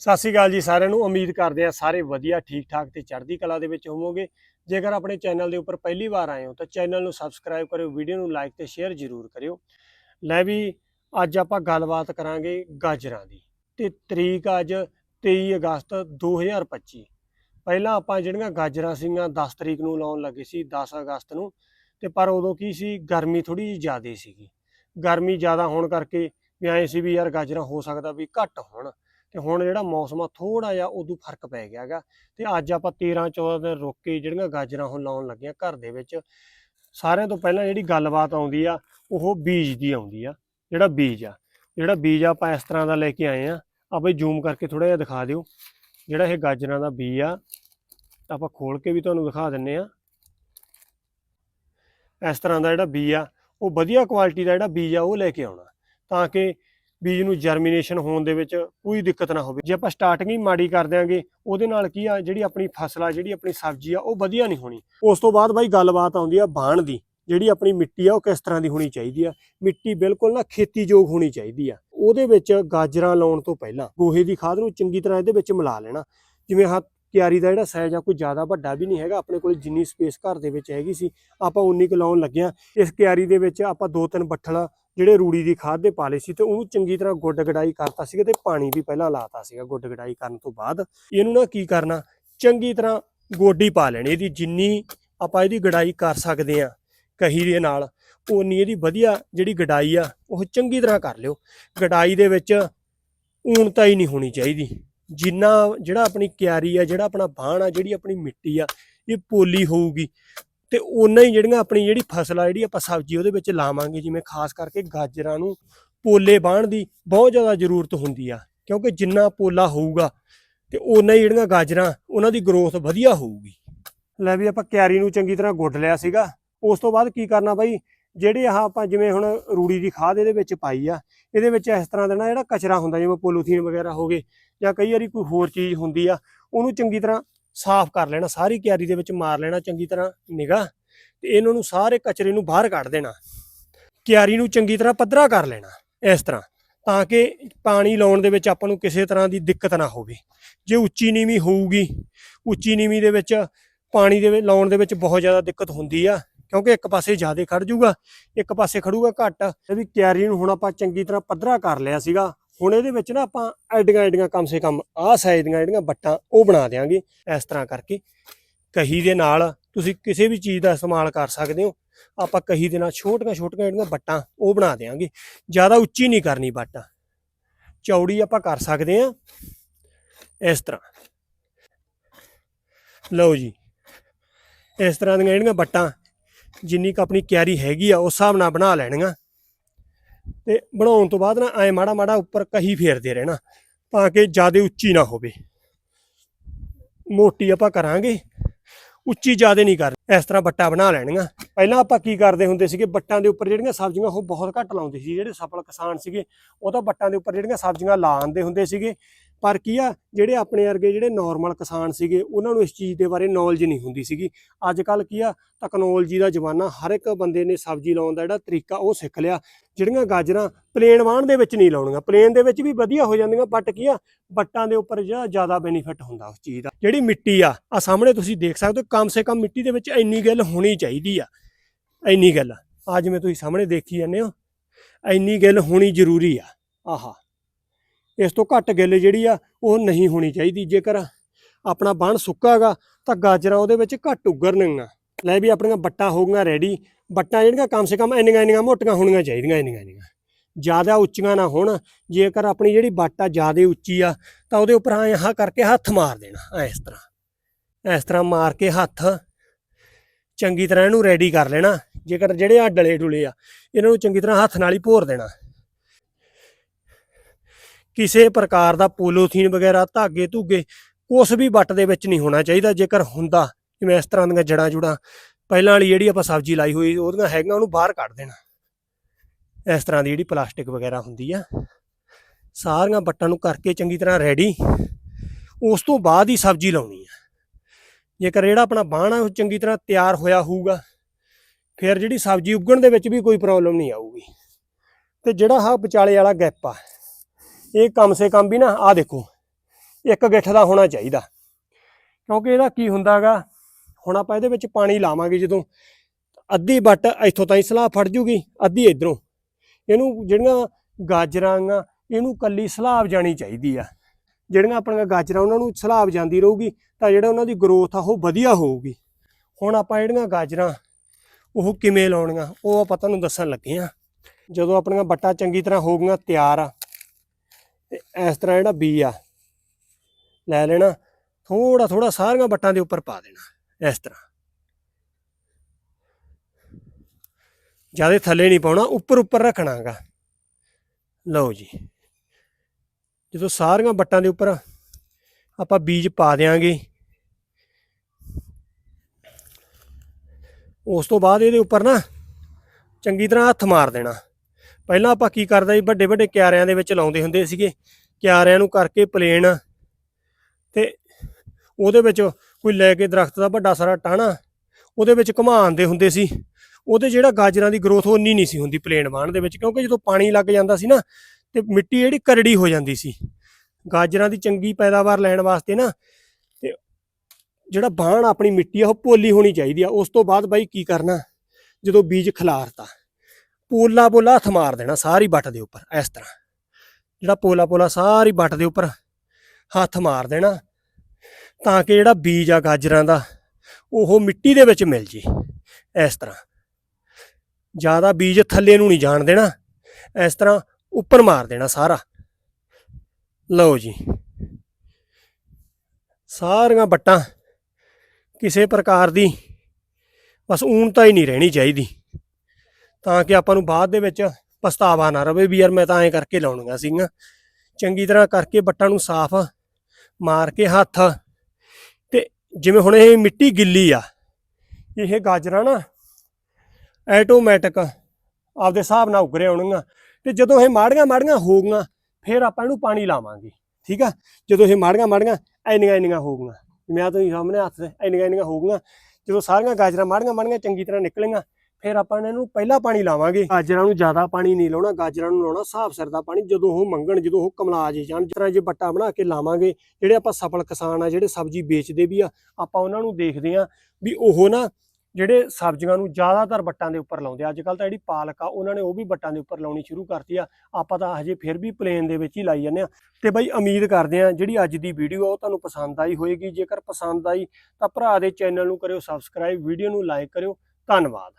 ਸਤਿ ਸ਼੍ਰੀ ਅਕਾਲ ਜੀ ਸਾਰਿਆਂ ਨੂੰ। ਉਮੀਦ ਕਰਦੇ ਆ ਸਾਰੇ ਵਧੀਆ ਠੀਕ ਠਾਕ ਤੇ ਚੜ੍ਹਦੀ ਕਲਾ ਦੇ ਵਿੱਚ ਹੋਵੋਗੇ। ਜੇਕਰ ਆਪਣੇ ਚੈਨਲ ਦੇ ਉੱਪਰ ਪਹਿਲੀ ਵਾਰ ਆਏ ਹੋ ਤਾਂ ਚੈਨਲ ਨੂੰ ਸਬਸਕ੍ਰਾਈਬ ਕਰਿਓ, ਵੀਡੀਓ ਨੂੰ ਲਾਈਕ ਤੇ ਸ਼ੇਅਰ ਜ਼ਰੂਰ ਕਰਿਓ। ਲੈ ਵੀ, ਅੱਜ ਆਪਾਂ ਗੱਲਬਾਤ ਕਰਾਂਗੇ ਗਾਜਰਾਂ ਦੀ ਤੇ ਤਰੀਕ ਅੱਜ 23 ਅਗਸਤ 2025 ਪਹਿਲਾਂ ਆਪਾਂ ਜਿਹੜੀਆਂ ਗਾਜਰਾਂ ਸੀਗੀਆਂ 10 ਤਰੀਕ ਨੂੰ ਲਾਉਣ ਲੱਗੇ ਸੀ 10 ਅਗਸਤ ਨੂੰ ਤੇ ਪਰ ਉਦੋਂ ਕੀ ਸੀ, ਗਰਮੀ ਥੋੜੀ ਜਿਹੀ ਜ਼ਿਆਦਾ ਸੀਗੀ। ਗਰਮੀ ਜ਼ਿਆਦਾ ਹੋਣ ਕਰਕੇ ਵੀ ਐਂ ਸੀ ਵੀ ਯਾਰ ਗਾਜਰਾਂ ਹੋ ਸਕਦਾ ਵੀ ਘੱਟ ਹੋਣ। ਤੇ ਹੁਣ ਜਿਹੜਾ ਮੌਸਮ ਆ ਥੋੜਾ ਜਿਹਾ ਉਦੋਂ ਫ਼ਰਕ ਪੈ ਗਿਆ ਹੈਗਾ ਤੇ ਅੱਜ ਆਪਾਂ 13 14 ਦਿਨ ਰੁਕ ਕੇ ਜਿਹੜੀਆਂ ਗਾਜਰਾਂ ਹੁਣ ਲਾਉਣ ਲੱਗੀਆਂ ਘਰ ਦੇ ਵਿੱਚ, ਸਾਰਿਆਂ ਤੋਂ ਪਹਿਲਾਂ ਜਿਹੜੀ ਗੱਲਬਾਤ ਆਉਂਦੀ ਆ, ਉਹ ਬੀਜ ਦੀ ਆਉਂਦੀ ਆ, ਜਿਹੜਾ ਬੀਜ ਆ। ਜਿਹੜਾ ਬੀਜ ਆ ਆਪਾਂ ਇਸ ਤਰ੍ਹਾਂ ਦਾ ਲੈ ਕੇ ਆਏ ਆ, ਆਪਾਂ ਜ਼ੂਮ ਕਰਕੇ ਥੋੜਾ ਜਿਹਾ ਦਿਖਾ ਦਿਓ। ਜਿਹੜਾ ਇਹ ਗਾਜਰਾਂ ਦਾ ਬੀਜ ਆ, ਆਪਾਂ ਖੋਲ ਕੇ ਵੀ ਤੁਹਾਨੂੰ ਦਿਖਾ ਦਿੰਨੇ ਆ। ਇਸ ਤਰ੍ਹਾਂ ਦਾ ਜਿਹੜਾ ਬੀਜ ਆ, ਉਹ ਵਧੀਆ ਕੁਆਲਿਟੀ ਦਾ ਜਿਹੜਾ ਬੀਜ ਆ, ਉਹ ਲੈ ਕੇ ਆਉਣਾ। ਤਾਂ ਕਿ ਬੀਜ ਨੂੰ ਜਰਮੀਨੇਸ਼ਨ ਹੋਣ ਦੇ ਵਿੱਚ ਕੋਈ ਦਿੱਕਤ ਨਾ ਹੋਵੇ। ਜੇ ਆਪਾਂ ਸਟਾਰਟਿੰਗ ਹੀ ਮਾੜੀ ਕਰ ਦਿਆਂਗੇ, ਉਹਦੇ ਨਾਲ ਕੀ ਆ, ਜਿਹੜੀ ਆਪਣੀ ਫਸਲ ਆ, ਜਿਹੜੀ ਆਪਣੀ ਸਬਜ਼ੀ ਆ, ਉਹ ਵਧੀਆ ਨਹੀਂ ਹੋਣੀ। ਉਸ ਤੋਂ ਬਾਅਦ ਬਾਈ ਗੱਲਬਾਤ ਆਉਂਦੀ ਆ ਬਾਣ ਦੀ, ਜਿਹੜੀ ਆਪਣੀ ਮਿੱਟੀ ਆ, ਉਹ ਕਿਸ ਤਰ੍ਹਾਂ ਦੀ ਹੋਣੀ ਚਾਹੀਦੀ ਆ। ਮਿੱਟੀ ਬਿਲਕੁਲ ਨਾ ਖੇਤੀਯੋਗ ਹੋਣੀ ਚਾਹੀਦੀ ਆ। ਉਹਦੇ ਵਿੱਚ ਗਾਜਰਾਂ ਲਾਉਣ ਤੋਂ ਪਹਿਲਾਂ ਗੋਹੇ ਦੀ ਖਾਦ ਨੂੰ ਚੰਗੀ ਤਰ੍ਹਾਂ ਇਹਦੇ ਵਿੱਚ ਮਿਲਾ ਲੈਣਾ। ਜਿਵੇਂ ਹੱਥ ਕਿਆਰੀ ਦਾ ਜਿਹੜਾ ਸਾਈਜ਼ ਆ, ਕੋਈ ਜ਼ਿਆਦਾ ਵੱਡਾ ਵੀ ਨਹੀਂ ਹੈਗਾ, ਆਪਣੇ ਕੋਲ ਜਿੰਨੀ ਸਪੇਸ ਘਰ ਦੇ ਵਿੱਚ ਹੈਗੀ ਸੀ, ਆਪਾਂ ਉਨੀ ਕੁ ਲਾਉਣ ਲੱਗਿਆ। ਇਸ ਕਿਆਰੀ ਦੇ ਵਿੱਚ ਆਪਾਂ ਦੋ ਤਿੰਨ ਬੱਠਲ ਜਿਹੜੇ ਰੂੜੀ ਦੀ ਖਾਦ ਦੇ ਪਾਲੇ ਸੀ ਤੇ ਉਹਨੂੰ ਚੰਗੀ ਤਰ੍ਹਾਂ ਗੁੱਡ ਗਡਾਈ ਕਰਤਾ ਸੀਗਾ ਤੇ ਪਾਣੀ ਵੀ ਪਹਿਲਾਂ ਲਾਤਾ ਸੀਗਾ ਗੁੱਡ ਗਡਾਈ ਕਰਨ ਤੋਂ ਬਾਅਦ। ਇਹਨੂੰ ਨਾ ਕੀ ਕਰਨਾ, ਚੰਗੀ ਤਰ੍ਹਾਂ ਗੋਡੀ ਪਾ ਲੈਣੀ, ਇਹਦੀ ਜਿੰਨੀ ਆਪਾਂ ਇਹਦੀ ਗਡਾਈ ਕਰ ਸਕਦੇ ਆ ਕਹੀ ਦੇ ਨਾਲ ਉਨੀ ਇਹਦੀ ਵਧੀਆ ਜਿਹੜੀ ਗਡਾਈ ਆ, ਉਹ ਚੰਗੀ ਤਰ੍ਹਾਂ ਕਰ ਲਿਓ। ਗਡਾਈ ਦੇ ਵਿੱਚ ਊਣਤਾ ਹੀ ਨਹੀਂ ਹੋਣੀ ਚਾਹੀਦੀ। ਜਿੰਨਾ ਜਿਹੜਾ ਆਪਣੀ ਕਿਆਰੀ ਆ, ਜਿਹੜਾ ਆਪਣਾ ਬਾਣ ਆ, ਜਿਹੜੀ ਆਪਣੀ ਮਿੱਟੀ ਆ, ਇਹ ਪੋਲੀ ਹੋਊਗੀ। ਤੇ ਉਹਨਾਂ ਹੀ ਜਿਹੜੀਆਂ ਆਪਣੀ ਜਿਹੜੀ ਫਸਲ ਆ ਜਿਹੜੀ ਆਪਾਂ ਸਬਜ਼ੀ ਉਹਦੇ ਵਿੱਚ ਲਾਵਾਂਗੇ, ਜਿਵੇਂ ਖਾਸ ਕਰਕੇ ਗਾਜਰਾਂ ਨੂੰ ਪੋਲੇ ਬਾਣ ਦੀ ਬਹੁਤ ਜ਼ਿਆਦਾ ਜ਼ਰੂਰਤ ਹੁੰਦੀ ਆ, ਕਿਉਂਕਿ ਜਿੰਨਾ ਪੋਲਾ ਹੋਊਗਾ ਤੇ ਉਹਨਾਂ ਹੀ ਜਿਹੜੀਆਂ ਗਾਜਰਾਂ, ਉਹਨਾਂ ਦੀ ਗਰੋਥ ਵਧੀਆ ਹੋਊਗੀ। ਲੈ ਵੀ ਆਪਾਂ ਕਿਆਰੀ ਨੂੰ ਚੰਗੀ ਤਰ੍ਹਾਂ ਗੁੱਡ ਲਿਆ ਸੀਗਾ, ਉਸ ਤੋਂ ਬਾਅਦ ਕੀ ਕਰਨਾ ਬਾਈ, ਜਿਹੜੇ ਆਹ ਆਪਾਂ ਜਿਵੇਂ ਹੁਣ ਰੂੜੀ ਦੀ ਖਾਦ ਇਹਦੇ ਵਿੱਚ ਪਾਈ ਆ, ਇਹਦੇ ਵਿੱਚ ਇਸ ਤਰ੍ਹਾਂ ਦਾ ਨਾ ਜਿਹੜਾ ਕਚਰਾ ਹੁੰਦਾ, ਜਿਵੇਂ ਪੋਲੀਥੀਨ ਵਗੈਰਾ ਹੋ ਗਏ ਜਾਂ ਕਈ ਵਾਰੀ ਕੋਈ ਹੋਰ ਚੀਜ਼ ਹੁੰਦੀ ਆ, ਉਹਨੂੰ ਚੰਗੀ ਤਰ੍ਹਾਂ ਸਾਫ਼ ਕਰ ਲੈਣਾ, ਸਾਰੀ ਕਿਆਰੀ ਦੇ ਵਿੱਚ ਮਾਰ ਲੈਣਾ, ਚੰਗੀ ਤਰ੍ਹਾਂ ਨਿਗਾਹ ਤੇ ਇਹਨਾਂ ਨੂੰ ਸਾਰੇ ਕਚਰੇ ਨੂੰ ਬਾਹਰ ਕੱਢ ਦੇਣਾ। ਕਿਆਰੀ ਨੂੰ ਚੰਗੀ ਤਰ੍ਹਾਂ ਪੱਧਰਾ ਕਰ ਲੈਣਾ ਇਸ ਤਰ੍ਹਾਂ, ਤਾਂ ਕਿ ਪਾਣੀ ਲਾਉਣ ਦੇ ਵਿੱਚ ਆਪਾਂ ਨੂੰ ਕਿਸੇ ਤਰ੍ਹਾਂ ਦੀ ਦਿੱਕਤ ਨਾ ਹੋਵੇ। ਜੇ ਉੱਚੀ ਨੀਵੀਂ ਹੋਊਗੀ, ਉੱਚੀ ਨੀਵੀਂ ਦੇ ਵਿੱਚ ਪਾਣੀ ਦੇ ਲਾਉਣ ਦੇ ਵਿੱਚ ਬਹੁਤ ਜ਼ਿਆਦਾ ਦਿੱਕਤ ਹੁੰਦੀ ਆ, ਕਿਉਂਕਿ ਇੱਕ ਪਾਸੇ ਜ਼ਿਆਦਾ ਖੜ ਜਾਊਗਾ ਇੱਕ ਪਾਸੇ ਖੜੂਗਾ ਘੱਟ। ਇਹ ਵੀ ਕਿਆਰੀ ਨੂੰ ਹੁਣ ਆਪਾਂ ਚੰਗੀ ਤਰ੍ਹਾਂ ਪੱਧਰਾ ਕਰ ਲਿਆ ਸੀਗਾ ਹੁਣ ਇਹਦੇ ਵਿੱਚ ਨਾ ਆਪਾਂ ਐਡੀਆਂ ਐਡੀਆਂ ਕਮ ਸੇ ਕਮ ਆਹ ਸਾਈਜ਼ ਦੀਆਂ ਜਿਹੜੀਆਂ ਬੱਟਾਂ ਉਹ ਬਣਾ ਦੇਾਂਗੇ ਇਸ ਤਰ੍ਹਾਂ ਕਰਕੇ। ਕਹੀ ਦੇ ਨਾਲ ਤੁਸੀਂ ਕਿਸੇ ਵੀ ਚੀਜ਼ ਦਾ ਇਸਤੇਮਾਲ ਕਰ ਸਕਦੇ ਹੋ। ਆਪਾਂ ਕਹੀ ਦੇ ਨਾਲ ਛੋਟੀਆਂ ਛੋਟੀਆਂ ਜਿਹੜੀਆਂ ਬੱਟਾਂ ਉਹ ਬਣਾ ਦੇਾਂਗੇ ਜ਼ਿਆਦਾ ਉੱਚੀ ਨਹੀਂ ਕਰਨੀ ਬੱਟ। ਚੌੜੀ ਆਪਾਂ ਕਰ ਸਕਦੇ ਹਾਂ। ਇਸ ਤਰ੍ਹਾਂ। ਲਓ ਜੀ। ਇਸ ਤਰ੍ਹਾਂ ਦੀਆਂ ਜਿਹੜੀਆਂ ਬੱਟਾਂ ਜਿੰਨੀ ਕੁ ਆਪਣੀ ਕਿਆਰੀ ਹੈਗੀ ਆ ਉਸ ਹਿਸਾਬ ਨਾਲ ਬਣਾ ਲੈਣੀਆਂ। ਤੇ ਬਣਾਉਣ ਤੋਂ ਬਾਅਦ ਨਾ ਐ ਮਾੜਾ ਮਾੜਾ ਉੱਪਰ ਕਹੀ ਫੇਰਦੇ ਰਹਿਣਾ, ਤਾਂ ਕਿ ਜ਼ਿਆਦਾ ਉੱਚੀ ਨਾ ਹੋਵੇ। ਮੋਟੀ ਆਪਾਂ ਕਰਾਂਗੇ, ਉੱਚੀ ਜ਼ਿਆਦਾ ਨਹੀਂ ਕਰ ਇਸ ਤਰ੍ਹਾਂ ਬੱਟਾ ਬਣਾ ਲੈਣੀਆਂ। ਪਹਿਲਾਂ ਆਪਾਂ ਕੀ ਕਰਦੇ ਹੁੰਦੇ ਸੀਗੇ, ਬੱਟਾਂ ਦੇ ਉੱਪਰ ਜਿਹੜੀਆਂ ਸਬਜ਼ੀਆਂ ਉਹ ਬਹੁਤ ਘੱਟ ਲਾਉਂਦੇ ਸੀ। ਜਿਹੜੇ ਸਫਲ ਕਿਸਾਨ ਸੀਗੇ, ਉਹ ਤਾਂ ਬੱਟਾਂ ਦੇ ਉੱਪਰ ਜਿਹੜੀਆਂ ਸਬਜ਼ੀਆਂ ਲਾਉਂਦੇ ਹੁੰਦੇ ਸੀਗੇ ਪਰ ਕੀ ਆ, ਜਿਹੜੇ ਆਪਣੇ ਵਰਗੇ ਜਿਹੜੇ ਨਾਰਮਲ ਕਿਸਾਨ ਸੀਗੇ, ਉਹਨਾਂ ਨੂੰ ਇਸ ਚੀਜ਼ ਦੇ ਬਾਰੇ ਨੌਲੇਜ ਨਹੀਂ ਹੁੰਦੀ ਸੀਗੀ। ਅੱਜ ਕੱਲ ਕੀ ਆ ਟੈਕਨੋਲੋਜੀ ਦਾ ਜ਼ਮਾਨਾ ਹਰ ਇੱਕ ਬੰਦੇ ਨੇ ਸਬਜ਼ੀ ਲਾਉਣ ਦਾ ਜਿਹੜਾ ਤਰੀਕਾ ਉਹ ਸਿੱਖ ਲਿਆ, ਜਿਹੜੀਆਂ ਗਾਜਰਾਂ ਪਲੇਨ ਵਾਹਣ ਦੇ ਵਿੱਚ ਨਹੀਂ ਲਾਉਣੀਆਂ ਪਲੇਨ ਦੇ ਵਿੱਚ ਵੀ ਵਧੀਆ ਹੋ ਜਾਂਦੀਆਂ ਬਟ ਕੀ ਆ, ਬੱਟਾਂ ਦੇ ਉੱਪਰ ਜਿਹੜਾ ਜ਼ਿਆਦਾ ਬੈਨੀਫਿਟ ਹੁੰਦਾ ਉਸ ਚੀਜ਼ ਦਾ। ਜਿਹੜੀ ਮਿੱਟੀ ਆ ਆ ਸਾਹਮਣੇ ਤੁਸੀਂ ਦੇਖ ਸਕਦੇ ਹੋ, ਕਮ ਸੇ ਕਮ ਮਿੱਟੀ ਦੇ ਵਿੱਚ ਇੰਨੀ ਗੱਲ ਹੋਣੀ ਚਾਹੀਦੀ ਆ, ਇੰਨੀ ਗੱਲ। ਆ ਜਿਵੇਂ ਤੁਸੀਂ ਸਾਹਮਣੇ ਦੇਖੀ ਜਾਂਦੇ ਹੋ, ਇੰਨੀ ਗੱਲ ਹੋਣੀ ਜ਼ਰੂਰੀ ਆ। ਆਹਾ। ਇਸ ਤੋਂ ਘੱਟ ਗਿੱਲ ਜਿਹੜੀ ਆ, ਉਹ ਨਹੀਂ ਹੋਣੀ ਚਾਹੀਦੀ। ਜੇਕਰ ਆਪਣਾ ਬਣ ਸੁੱਕਾਗਾ ਤਾਂ ਗਾਜਰਾਂ ਉਹਦੇ ਵਿੱਚ ਘੱਟ ਉਗਰਨਗੀਆਂ। ਲੈ ਵੀ ਆਪਣੀਆਂ ਬੱਟਾਂ ਹੋ ਗਈਆਂ ਰੈਡੀ ਬੱਟਾਂ ਜਿਹੜੀਆਂ ਕਮ ਸੇ ਕਮ ਇੰਨੀਆਂ ਇੰਨੀਆਂ ਮੋਟੀਆਂ ਹੋਣੀਆਂ ਚਾਹੀਦੀਆਂ, ਇੰਨੀਆਂ ਇੰਨੀਆਂ। ਜ਼ਿਆਦਾ ਉੱਚੀਆਂ ਨਾ ਹੋਣ। ਜੇਕਰ ਆਪਣੀ ਜਿਹੜੀ ਬੱਟ ਆ ਜ਼ਿਆਦਾ ਉੱਚੀ ਆ, ਤਾਂ ਉਹਦੇ ਉੱਪਰ ਐਂ ਆਹ ਕਰਕੇ ਹੱਥ ਮਾਰ ਦੇਣਾ ਇਸ ਤਰ੍ਹਾਂ। ਇਸ ਤਰ੍ਹਾਂ ਮਾਰ ਕੇ ਹੱਥ ਚੰਗੀ ਤਰ੍ਹਾਂ ਇਹਨੂੰ ਰੈਡੀ ਕਰ ਲੈਣਾ। ਜੇਕਰ ਜਿਹੜੇ ਆ ਡਲੇ ਡੁਲੇ ਆ, ਇਹਨਾਂ ਨੂੰ ਚੰਗੀ ਤਰ੍ਹਾਂ ਹੱਥ ਨਾਲ ਹੀ ਭੋਰ ਦੇਣਾ। ਕਿਸੇ ਪ੍ਰਕਾਰ ਦਾ ਪੋਲੋਥੀਨ ਵਗੈਰਾ, ਧਾਗੇ, ਧੁੱਗੇ ਕੁਛ ਵੀ ਵੱਟ ਦੇ ਵਿੱਚ ਨਹੀਂ ਹੋਣਾ ਚਾਹੀਦਾ, ਜੇਕਰ ਹੁੰਦਾ, ਜਿਵੇਂ ਇਸ ਤਰ੍ਹਾਂ ਦੀਆਂ ਜੜਾਂ ਜੁੜਾਂ, ਪਹਿਲਾਂ ਵਾਲੀ ਜਿਹੜੀ ਆਪਾਂ ਸਬਜ਼ੀ ਲਾਈ ਹੋਈ, ਉਹਦੀਆਂ ਹੈਗੀਆਂ, ਉਹਨੂੰ ਬਾਹਰ ਕੱਢ ਦੇਣਾ। ਇਸ ਤਰ੍ਹਾਂ ਦੀ ਜਿਹੜੀ ਪਲਾਸਟਿਕ ਵਗੈਰਾ ਹੁੰਦੀ ਆ, ਸਾਰੀਆਂ ਵੱਟਾਂ ਨੂੰ ਕਰਕੇ ਚੰਗੀ ਤਰ੍ਹਾਂ ਰੈਡੀ, ਉਸ ਤੋਂ ਬਾਅਦ ਹੀ ਸਬਜ਼ੀ ਲਾਉਣੀ ਆ। ਜੇਕਰ ਜਿਹੜਾ ਆਪਣਾ ਬਾਣ ਆ ਉਹ ਚੰਗੀ ਤਰ੍ਹਾਂ ਤਿਆਰ ਹੋਇਆ ਹੋਊਗਾ, ਫਿਰ ਜਿਹੜੀ ਸਬਜ਼ੀ ਉੱਗਣ ਦੇ ਵਿੱਚ ਵੀ ਕੋਈ ਪ੍ਰੋਬਲਮ ਨਹੀਂ ਆਊਗੀ। ਤੇ ਜਿਹੜਾ ਆਹ ਵਿਚਾਲੇ ਵਾਲਾ ਗੈਪ ਆ ਇਹ ਕਮ ਸੇ ਕਮ ਵੀ ਨਾ ਆ ਦੇਖੋ, ਇੱਕ ਗਿੱਠ ਦਾ ਹੋਣਾ ਚਾਹੀਦਾ। ਕਿਉਂਕਿ ਇਹਦਾ ਕੀ ਹੁੰਦਾਗਾ ਹੁਣ ਆਪਾਂ ਇਹਦੇ ਵਿੱਚ ਪਾਣੀ ਲਾਵਾਂਗੇ ਜਦੋਂ, ਅੱਧੀ ਵੱਟ ਇੱਥੋਂ ਤਾਈਂ ਸਲਾਹ ਫੜ ਜੂਗੀ, ਅੱਧੀ ਇਧਰੋਂ। ਇਹਨੂੰ ਜਿਹੜੀਆਂ ਗਾਜਰਾਂ ਆ ਇਹਨੂੰ ਕੱਲੀ ਸਲਾਬ ਜਾਣੀ ਚਾਹੀਦੀ ਆ। ਜਿਹੜੀਆਂ ਆਪਣੀਆਂ ਗਾਜਰਾਂ, ਉਹਨਾਂ ਨੂੰ ਸਲਾਬ ਜਾਂਦੀ ਰਹੂਗੀ, ਤਾਂ ਜਿਹੜਾ ਉਹਨਾਂ ਦੀ ਗਰੋਥ ਆ, ਉਹ ਵਧੀਆ ਹੋਊਗੀ। ਹੁਣ ਆਪਾਂ ਜਿਹੜੀਆਂ ਗਾਜਰਾਂ, ਉਹ ਕਿਵੇਂ ਲਾਉਣੀਆਂ, ਉਹ ਆਪਾਂ ਤੁਹਾਨੂੰ ਦੱਸਣ ਲੱਗੇ ਆ। ਜਦੋਂ ਆਪਣੀਆਂ ਬੱਟਾਂ ਚੰਗੀ ਤਰ੍ਹਾਂ ਹੋ ਗਈਆਂ ਤਿਆਰ ਆ ਤੇ ਇਸ ਤਰ੍ਹਾਂ ਜਿਹੜਾ ਬੀ ਆ, ਲੈ ਲੈਣਾ ਥੋੜਾ ਥੋੜਾ ਸਾਰੀਆਂ ਬੱਟਾਂ ਦੇ ਉੱਪਰ ਪਾ ਦੇਣਾ, ਇਸ ਤਰ੍ਹਾਂ। ਜ਼ਿਆਦਾ ਥੱਲੇ ਨਹੀਂ ਪਾਉਣਾ, ਉੱਪਰ ਉੱਪਰ ਰੱਖਣਾਗਾ। ਲਓ ਜੀ। ਜਦੋਂ ਸਾਰੀਆਂ ਬੱਟਾਂ ਦੇ ਉੱਪਰ ਆਪਾਂ ਬੀਜ ਪਾ ਦੇਾਂਗੇ ਉਸ ਤੋਂ ਬਾਅਦ ਇਹਦੇ ਉੱਪਰ ਨਾ ਚੰਗੀ ਤਰ੍ਹਾਂ ਹੱਥ ਮਾਰ ਦੇਣਾ। ਪਹਿਲਾਂ ਆਪਾਂ ਕੀ ਕਰਦਾ ਸੀ, ਵੱਡੇ ਵੱਡੇ ਕਿਆਰਿਆਂ ਦੇ ਵਿੱਚ ਲਾਉਂਦੇ ਹੁੰਦੇ ਸੀਗੇ। ਕਿਆਰਿਆਂ ਨੂੰ ਕਰਕੇ ਪਲੇਨ ਤੇ ਉਹਦੇ ਵਿੱਚ ਕੋਈ ਲੈ ਕੇ ਦਰਖਤ ਦਾ ਵੱਡਾ ਸਾਰਾ ਟਾਣਾ ਉਹਦੇ ਵਿੱਚ ਘੁਮਾਉਂਦੇ ਹੁੰਦੇ ਸੀ। ਉਹਦੇ ਜਿਹੜਾ ਗਾਜਰਾਂ ਦੀ ਗਰੋਥ ਉਨੀ ਨਹੀਂ ਸੀ ਹੁੰਦੀ ਪਲੇਨ ਬਾਣ ਦੇ ਵਿੱਚ, ਕਿਉਂਕਿ ਜਦੋਂ ਪਾਣੀ ਲੱਗ ਜਾਂਦਾ ਸੀ ਨਾ ਤੇ ਮਿੱਟੀ ਜਿਹੜੀ ਕਰੜੀ ਹੋ ਜਾਂਦੀ ਸੀ। ਗਾਜਰਾਂ ਦੀ ਚੰਗੀ ਪੈਦਾਵਾਰ ਲੈਣ ਵਾਸਤੇ ਨਾ ਤੇ ਜਿਹੜਾ ਬਾਣ ਆਪਣੀ ਮਿੱਟੀ ਆ, ਉਹ ਪੋਲੀ ਹੋਣੀ ਚਾਹੀਦੀ ਆ। ਉਸ ਤੋਂ ਬਾਅਦ ਬਾਈ ਕੀ ਕਰਨਾ, ਜਦੋਂ ਬੀਜ ਖਿਲਾਰਤਾ। ਪੋਲਾ ਪੋਲਾ ਹੱਥ ਮਾਰ ਦੇਣਾ ਸਾਰੀ ਬੱਟ ਦੇ ਉੱਪਰ, ਇਸ ਤਰ੍ਹਾਂ। ਜਿਹੜਾ ਪੋਲਾ ਪੋਲਾ ਸਾਰੀ ਬੱਟ ਦੇ ਉੱਪਰ ਹੱਥ ਮਾਰ ਦੇਣਾ, ਤਾਂ ਕਿ ਜਿਹੜਾ ਬੀਜ ਆ ਗਾਜਰਾਂ ਦਾ, ਉਹ ਮਿੱਟੀ ਦੇ ਵਿੱਚ ਮਿਲ ਜੇ, ਇਸ ਤਰ੍ਹਾਂ। ਜ਼ਿਆਦਾ ਬੀਜ ਥੱਲੇ ਨੂੰ ਨਹੀਂ ਜਾਣ ਦੇਣਾ, ਇਸ ਤਰ੍ਹਾਂ ਉੱਪਰ ਮਾਰ ਦੇਣਾ ਸਾਰਾ। ਲਓ ਜੀ। ਸਾਰੀਆਂ ਬੱਟਾਂ ਕਿਸੇ ਪ੍ਰਕਾਰ ਦੀ ਬਸ ਊਣਤਾ ਹੀ ਨਹੀਂ ਰਹਿਣੀ ਚਾਹੀਦੀ। ਤਾਂ ਕਿ ਆਪਾਂ ਨੂੰ ਬਾਅਦ ਦੇ ਵਿੱਚ ਪਛਤਾਵਾ ਨਾ ਰਵੇ ਵੀ ਯਾਰ ਮੈਂ ਤਾਂ ਐਂ ਕਰਕੇ ਲਾਉਣੀਆਂ ਸੀਗੀਆਂ। ਚੰਗੀ ਤਰ੍ਹਾਂ ਕਰਕੇ ਬੱਟਾਂ ਨੂੰ ਸਾਫ਼ ਮਾਰ ਕੇ ਹੱਥ ਤੇ ਜਿਵੇਂ ਹੁਣ ਇਹ ਮਿੱਟੀ ਗਿੱਲੀ ਆ, ਇਹ ਗਾਜਰਾਂ ਨਾ ਆਟੋਮੈਟਿਕ ਆਪਦੇ ਹਿਸਾਬ ਨਾਲ ਉਗਰੇ ਆਉਣਗੀਆਂ ਤੇ ਜਦੋਂ ਇਹ ਮਾੜੀਆਂ ਮਾੜੀਆਂ ਹੋ ਫਿਰ ਆਪਾਂ ਇਹਨੂੰ ਪਾਣੀ ਲਾਵਾਂਗੇ, ਠੀਕ ਆ? ਜਦੋਂ ਇਹ ਮਾੜੀਆਂ ਮਾੜੀਆਂ ਐਨੀਆਂ ਐਨੀਆਂ ਹੋ ਗਈਆਂ ਮੈਂ ਤੁਸੀਂ ਸਾਹਮਣੇ ਹੱਥ ਤੇ ਐਨੀਆਂ ਐਨੀਆਂ ਹੋ ਜਦੋਂ ਸਾਰੀਆਂ ਗਾਜਰਾਂ ਮਾੜੀਆਂ ਮਾੜੀਆਂ ਚੰਗੀ ਤਰ੍ਹਾਂ ਨਿਕਲੀਆਂ ਫਿਰ ਆਪਾਂ ਇਹਨਾਂ ਨੂੰ ਪਹਿਲਾਂ ਪਾਣੀ ਲਾਵਾਂਗੇ। ਗਾਜਰਾਂ ਨੂੰ ਜ਼ਿਆਦਾ ਪਾਣੀ ਨਹੀਂ ਲਾਉਣਾ, ਗਾਜਰਾਂ ਨੂੰ ਲਾਉਣਾ ਹਿਸਾਬ ਸਿਰ ਦਾ ਪਾਣੀ, ਜਦੋਂ ਉਹ ਮੰਗਣ, ਜਦੋਂ ਉਹ ਕਮਲਾ ਜੇ ਜਾਣ, ਜਿਸ ਤਰ੍ਹਾਂ ਜੇ ਬੱਟਾ ਬਣਾ ਕੇ ਲਾਵਾਂਗੇ, ਜਿਹੜੇ ਆਪਾਂ ਸਫਲ ਕਿਸਾਨ ਆ, ਜਿਹੜੇ ਸਬਜ਼ੀ ਵੇਚਦੇ ਵੀ ਆ, ਆਪਾਂ ਉਹਨਾਂ ਨੂੰ ਦੇਖਦੇ ਆ ਵੀ ਉਹ ਨਾ ਜਿਹੜੇ ਸਬਜ਼ੀਆਂ ਨੂੰ ਜ਼ਿਆਦਾਤਰ ਵੱਟਾਂ ਦੇ ਉੱਪਰ ਲਾਉਂਦੇ ਅੱਜ ਕੱਲ ਤਾਂ ਜਿਹੜੀ ਪਾਲਕ ਆ, ਉਹਨਾਂ ਨੇ ਉਹ ਵੀ ਵੱਟਾਂ ਦੇ ਉੱਪਰ ਲਾਉਣੀ ਸ਼ੁਰੂ ਕਰਤੀ ਆ। ਆਪਾਂ ਤਾਂ ਹਜੇ ਫਿਰ ਵੀ ਪਲੇਨ ਦੇ ਵਿੱਚ ਹੀ ਲਾਈ ਜਾਂਦੇ ਆ। ਤੇ ਬਈ ਉਮੀਦ ਕਰਦੇ ਆ ਜਿਹੜੀ ਅੱਜ ਦੀ ਵੀਡੀਓ ਆ, ਉਹ ਤੁਹਾਨੂੰ ਪਸੰਦ ਆਈ ਹੋਏਗੀ। ਜੇਕਰ ਪਸੰਦ ਆਈ ਤਾਂ ਭਰਾ ਦੇ ਚੈਨਲ ਨੂੰ ਕਰਿਓ ਸਬਸਕ੍ਰਾਈਬ ਵੀਡੀਓ ਨੂੰ ਲਾਈਕ ਕਰਿਓ। ਧੰਨਵਾਦ।